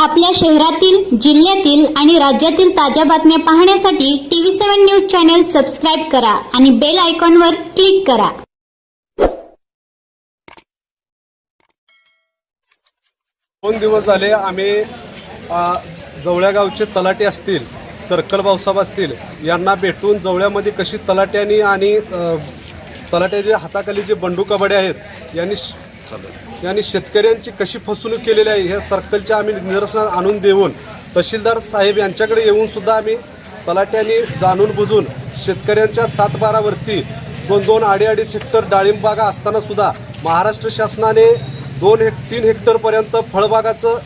आपल्या शहरातील जिल्ह्यातील आणि राज्यातील ताज्या बातम्या पाहण्यासाठी TV seven news channel subscribe करा आणि बेल आयकॉनवर क्लिक करा. दोन दिवस झाले आम्ही जवळ्या गावचे तलाटे असतील सर्कल भाऊसाहेब असतील यांना भेटून जवळ्यामध्ये कशी तलाट्यानी आणि तलाट्याचे तलाट्याच्या हाताखाली जे बंडू कबडे आहेत यांनी श- आणि शेतकऱ्यांची कशी फसवणूक केलेली आहे ह्या सर्कलच्या आम्ही निदर्शनात आणून देऊन तहसीलदार साहेब यांच्याकडे येऊन सुद्धा आम्ही तलाट्याने जाणून बुजून शेतकऱ्यांच्या सातबारावरती दोन दोन अडी अडीच हेक्टर डाळिंब बागा असताना सुद्धा महाराष्ट्र शासनाने दोन हेक् तीन हेक्टरपर्यंत फळबागाचं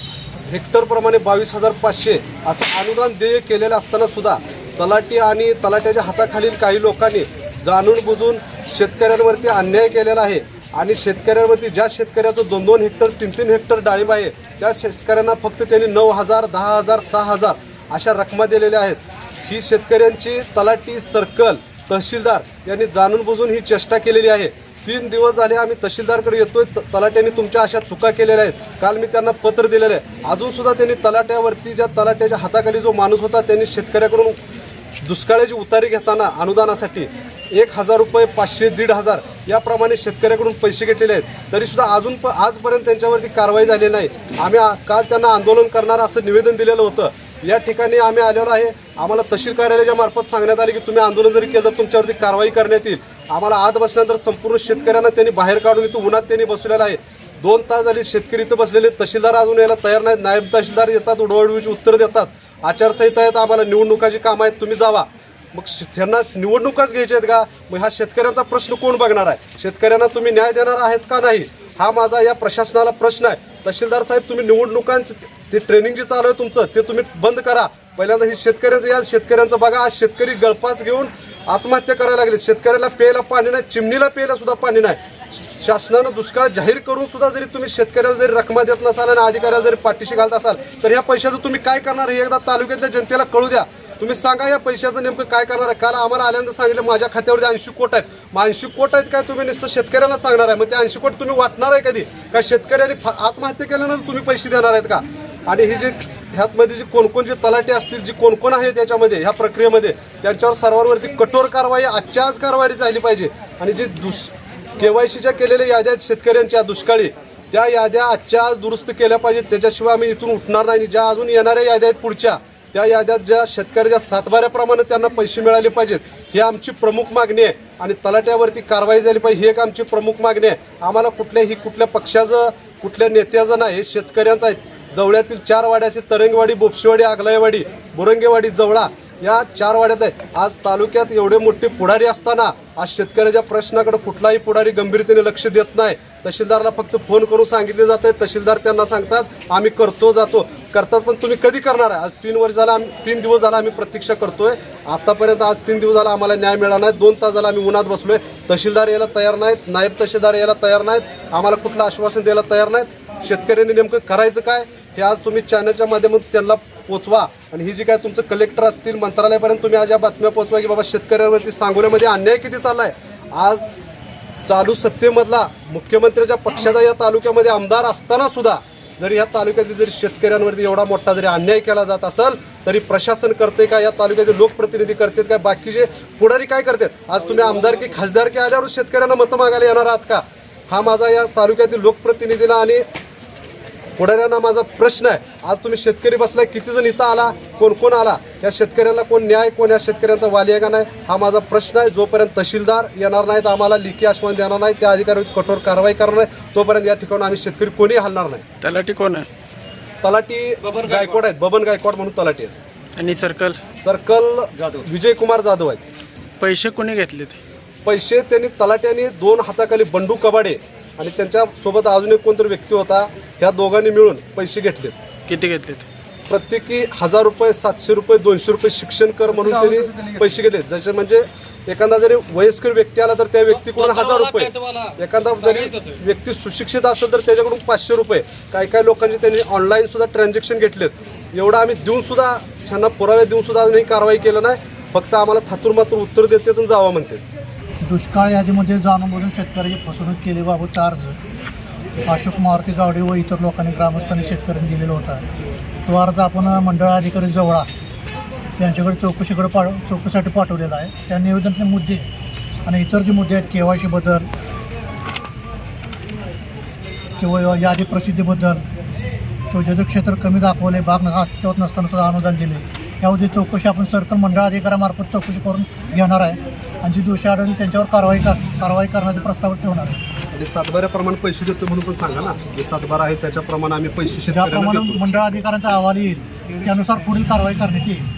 हेक्टरप्रमाणे बावीस हजार पाचशे असं अनुदान देय केलेलं असताना सुद्धा तलाटी आणि तलाट्याच्या हाताखालील काही लोकांनी जाणून बुजून शेतकऱ्यांवरती अन्याय केलेला आहे. आणि शेतकऱ्यांवरती ज्या शेतकऱ्याचं दोन दोन हेक्टर तीन तीन हेक्टर डाळिंब आहे त्या शेतकऱ्यांना फक्त त्यांनी नऊ हजार दहा हजार सहा हजार अशा रकमा दिलेल्या आहेत. ही शेतकऱ्यांची तलाटी सर्कल तहसीलदार यांनी जाणून बुजून ही चेष्टा केलेली आहे. तीन दिवस झाले आम्ही तहसीलदारकडे येतोय तलाट्यांनी तुमच्या अशा चुका केलेल्या आहेत. काल मी त्यांना पत्र दिलेलं आहे. अजून सुद्धा त्यांनी तलाट्यावरती ज्या तलाट्याच्या हाताखाली जो माणूस होता त्यांनी शेतकऱ्याकडून दुष्काळाची उतारी घेताना अनुदानासाठी एक हजार रुपये पाचशे दीड हजार याप्रमाणे शेतकऱ्याकडून पैसे घेतलेले आहेत. तरीसुद्धा अजून प आजपर्यंत त्यांच्यावरती कारवाई झाली नाही. आम्ही काल त्यांना आंदोलन करणार असं निवेदन दिलेलं होतं. या ठिकाणी आम्ही आल्यावर आहे. आम्हाला तहसील कार्यालयाच्या मार्फत सांगण्यात आले की तुम्ही आंदोलन जरी केलं तर तुमच्यावरती कारवाई करण्यात येईल. आम्हाला आत बसल्यानंतर संपूर्ण शेतकऱ्यांना त्यांनी बाहेर काढून इथं उन्हात त्यांनी बसवलेलं आहे. दोन तास झाले शेतकरी इथं बसलेले तहसीलदार अजून यायला तयार नाहीत. नायब तहसीलदार येतात उडवडवीची उत्तर देतात. आचारसंहिता आहेत. आम्हाला निवडणुकाची कामं आहेत. तुम्ही जावा. मग त्यांना निवडणुकाच घ्यायच्या आहेत का? मग हा शेतकऱ्यांचा प्रश्न कोण बघणार आहे? शेतकऱ्यांना तुम्ही न्याय देणार आहेत का नाही? हा माझा या प्रशासनाला प्रश्न आहे. तहसीलदार साहेब तुम्ही निवडणुकांचं ते- ट्रेनिंग जे चालू आहे तुमचं ते तुम्ही बंद करा. पहिल्यांदा ही शेतकऱ्यांचं या शेतकऱ्यांचं बघा. आज शेतकरी गळपास घेऊन आत्महत्या करायला लागले. शेतकऱ्याला प्यायला पाणी नाही चिमणीला प्यायला सुद्धा पाणी नाही. शासनानं दुष्काळ जाहीर करून सुद्धा जरी तुम्ही शेतकऱ्याला जरी रकमा देत नसाल आणि अधिकाऱ्याला जरी पाठीशी घालत असाल तर या पैशाचं तुम्ही काय करणार हे एकदा तालुक्यातल्या जनतेला कळू द्या. तुम्ही सांगा या पैशाचं नेमकं काय करणार आहे? काल आम्हाला आल्यानंतर सांगितलं माझ्या खात्यावरती ऐंशी कोट आहेत. मग ऐंशी कोट आहेत काय तुम्ही नुसतं शेतकऱ्यांना सांगणार आहे? मग ते ऐंशी कोट तुम्ही वाटणार आहे कधी? का शेतकऱ्यांनी आत्महत्या केल्यानंच तुम्ही पैसे देणार आहेत का? आणि हे जे ह्यातमध्ये जे कोणकोण जे तलाटे असतील जी कोणकोण आहे आहेत याच्यामध्ये ह्या प्रक्रियेमध्ये त्यांच्यावर सर्वांवरती कठोर कारवाई आजच्या आज कारवाई झाली पाहिजे. आणि जे दुस के वाय सीच्या केलेल्या याद्या आहेत शेतकऱ्यांच्या दुष्काळी त्या याद्या आजच्या आज दुरुस्त केल्या पाहिजेत. त्याच्याशिवाय आम्ही इथून उठणार नाही. ज्या अजून येणाऱ्या याद्या आहेत पुढच्या त्या याद्यात ज्या शेतकऱ्याच्या सातबाऱ्याप्रमाणे त्यांना पैसे मिळाले पाहिजेत ही आमची प्रमुख मागणी आहे. आणि तलाट्यावरती कारवाई झाली पाहिजे ही एक आमची प्रमुख मागणी आहे. आम्हाला कुठल्याही कुठल्या पक्षाचं कुठल्या नेत्याचं नाही हे शेतकऱ्यांचं आहे. जवळ्यातील चार वाड्याचे तरंगवाडी बोपशीवाडी आगलायवाडी बुरंगेवाडी जवळा या चार वाड्यात आहे. आज तालुक्यात एवढे मोठे पुढारी असताना आज शेतकऱ्याच्या प्रश्नाकडे कुठलाही पुढारी गंभीरतेने लक्ष देत नाही. तहसीलदारला फक्त फोन करून सांगितले जाते. तहसीलदार त्यांना सांगतात आम्ही करतो जातो. करतात पण तुम्ही कधी करणार आहे? आज तीन वर्ष झाला आम्ही तीन दिवस झाला आम्ही प्रतीक्षा करतोय. आतापर्यंत आज तीन दिवस झाला आम्हाला न्याय मिळाला नाही. दोन तास झाला आम्ही उन्हात बसलोय. तहसीलदार यायला तयार नाहीत. नायब तहसीलदार यायला तयार नाहीत. आम्हाला कुठलं आश्वासन द्यायला तयार नाहीत. शेतकऱ्यांनी नेमकं करायचं काय? हे आज तुम्ही चॅनलच्या माध्यमातून त्यांना पोचवा. आणि ही जी काय तुमचं कलेक्टर असतील मंत्रालयापर्यंत तुम्ही आज या बातम्या पोचवा की बाबा शेतकऱ्यांवरती सांगोल्यामध्ये अन्याय किती चालला आहे आज चालू सत्तेमधला मुख्यमंत्र्याच्या पक्षाचा या तालुक्यामध्ये आमदार असताना सुद्धा जरी या तालुक्यातील जरी शेतकऱ्यांवरती एवढा मोठा जरी अन्याय केला जात असेल तरी प्रशासन करते का? या तालुक्याचे लोकप्रतिनिधी करतात काय बाकीचे पुढारी काय करतात? आज तुम्ही आमदारकी खासदारकी आल्यावर शेतकऱ्यांना मतं मागायला येणार आहात का? हा माझा या तालुक्यातील लोकप्रतिनिधीला आणि पुढाऱ्यांना माझा प्रश्न आहे. आज तुम्ही शेतकरी बसलाय किती जण इथं आला कोण कोण आला? या शेतकऱ्यांना कोण न्याय कोण या शेतकऱ्यांचा वाली आहे का नाही हा माझा प्रश्न आहे. जोपर्यंत तहसीलदार येणार नाहीत आम्हाला लिखी आश्वासन देणार नाही त्या अधिकाऱ्यावर कठोर कारवाई करणार नाही तोपर्यंत या ठिकाणी आम्ही शेतकरी कोणी हलणार नाही. तलाठी कोण आहे? तलाटी गायकवाड आहेत बबन गायकवाड म्हणून तलाटी आहेत. आणि सर्कल? सर्कल विजय कुमार जाधव आहेत. पैसे कोणी घेतलेत? पैसे त्यांनी तलाट्याने दोन हाताखाली बंडू कबाडे आणि त्यांच्यासोबत अजून एक कोणतरी व्यक्ती होता ह्या दोघांनी मिळून पैसे घेतलेत. किती घेतलेत? प्रत्येकी हजार रुपये सातशे रुपये दोनशे रुपये शिक्षण कर म्हणून त्यांनी पैसे घेतले जसे म्हणजे एखादा जरी वयस्कर व्यक्ती आला तर त्या व्यक्तीकडून हजार रुपये? एखादा जरी व्यक्ती सुशिक्षित असेल तर त्याच्याकडून पाचशे रुपये. काही काही लोकांनी त्यांनी ऑनलाईन सुद्धा ट्रान्झॅक्शन घेतलेत. एवढं आम्ही देऊन सुद्धा ह्यांना पुरावे देऊन सुद्धा आम्ही कारवाई केलं नाही. फक्त आम्हाला थातूर मात्र उत्तर देते जावं म्हणते. दुष्काळ यादीमध्ये जाणून बुजून शेतकऱ्याची फसवणूक केल्याबाबतचा अर्ज अशोक मारुती गावडे व इतर लोकांनी ग्रामस्थांनी शेतकऱ्यांनी दिलेला होता. तो अर्ज आपण मंडळ अधिकारी जवळा यांच्याकडे चौकशीकडे पा चौकशीसाठी पाठवलेला आहे. त्या निवेदनाचे मुद्दे आणि इतर जे मुद्दे आहेत के वाय सीबद्दल किंवा यादी प्रसिद्धीबद्दल किंवा ज्याचं क्षेत्र कमी दाखवले बाग अस्तित्वात नसताना सुद्धा अनुदान दिले यामध्ये चौकशी आपण सर्कल मंडळ अधिकाऱ्यामार्फत चौकशी करून घेणार आहे. आणि जी दोषी आढळली त्यांच्यावर कारवाई कर कारवाई करण्याचे प्रस्ताव ठेवणार आहे. आणि सातबाऱ्याप्रमाणे पैसे देतो म्हणून पण सांगा ना. जे सातबारा आहे त्याच्याप्रमाणे आम्ही पैसे ज्याप्रमाणे देतो. मंडळ अधिकाऱ्यांचा अहवाल येईल त्यानुसार पुढील कारवाई करण्यात येईल.